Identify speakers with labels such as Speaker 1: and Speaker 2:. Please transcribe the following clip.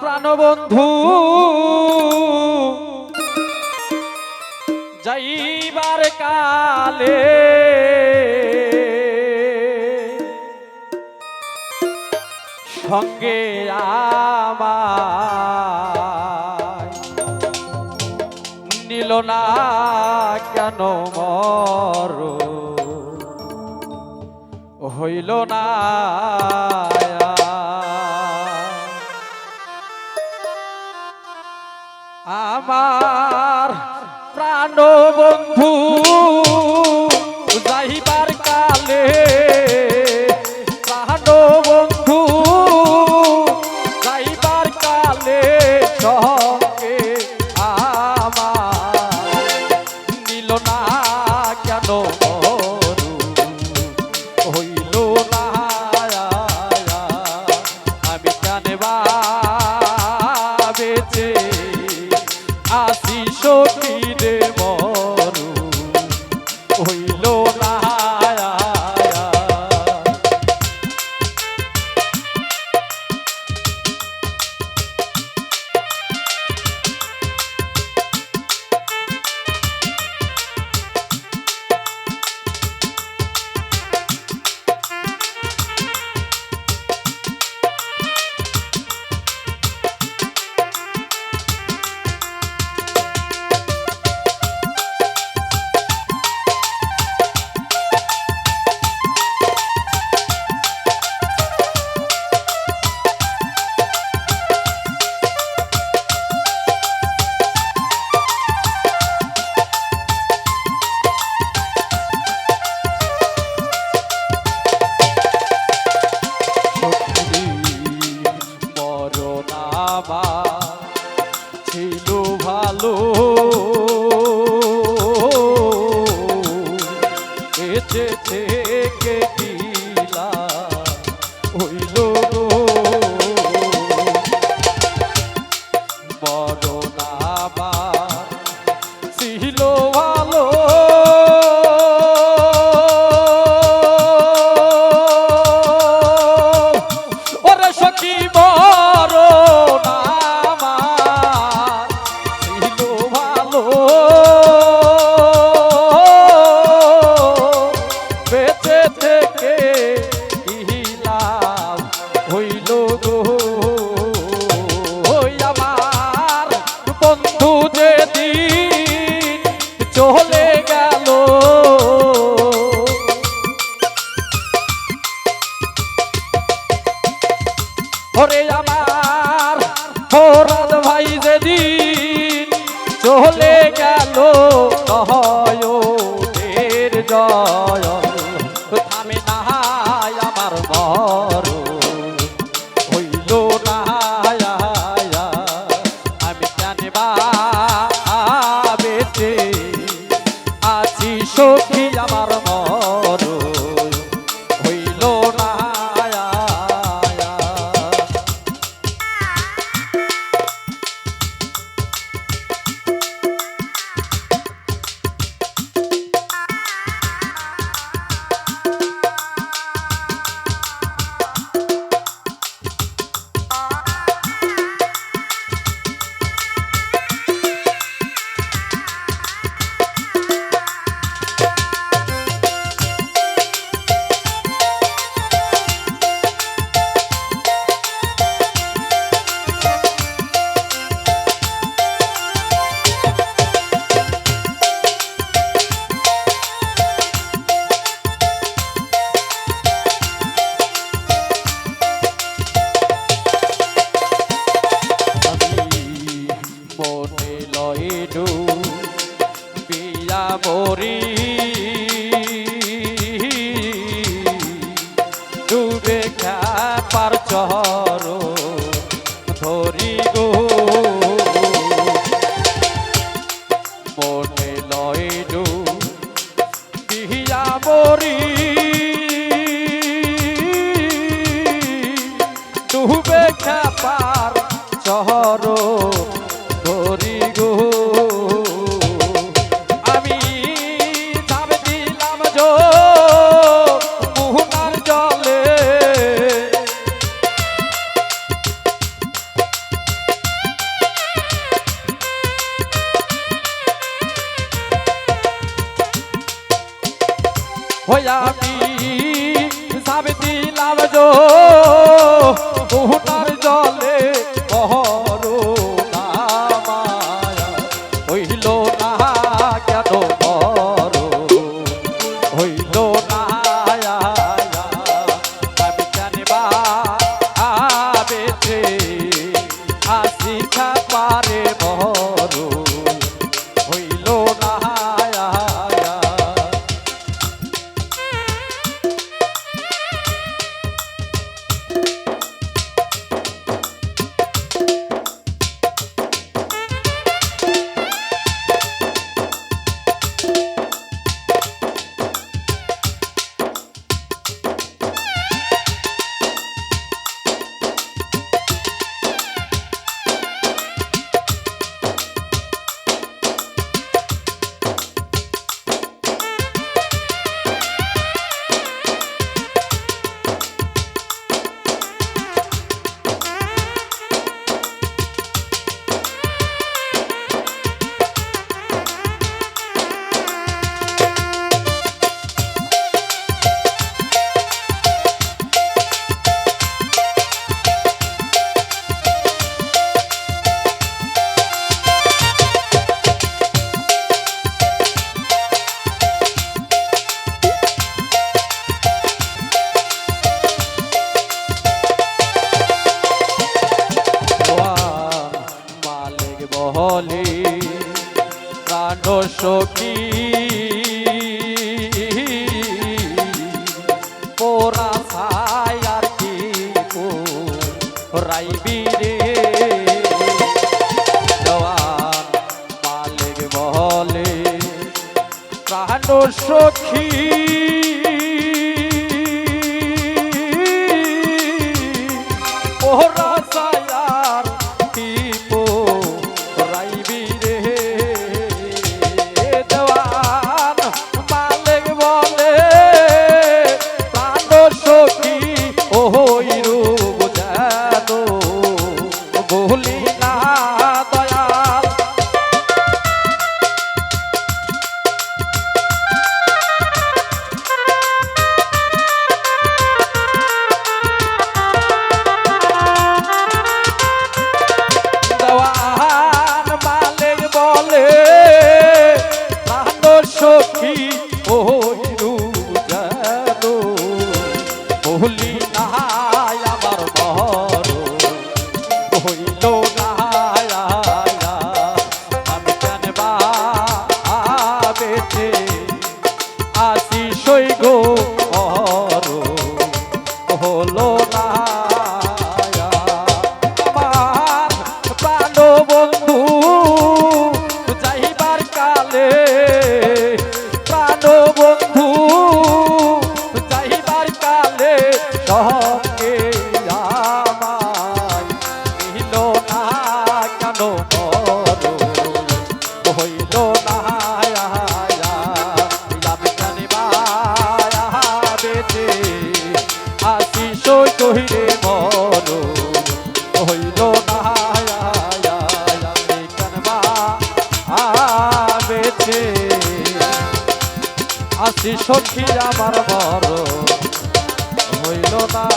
Speaker 1: প্রাণবন্ধু। যাইবার কালে সঙ্গে আমার নিল না কেন মর? হইল না আমার প্রাণ ਹੋਇਆ ਕੀ ਸਭ ਦੀ ਲਵ ਜੋ ਉਹ কহলে প্রাণ সখী। পোরা ছায়ার রাইবি রে জওয়ান মালিক বহলে প্রাণ সখী। Julio. সখী আমার বড় হইল না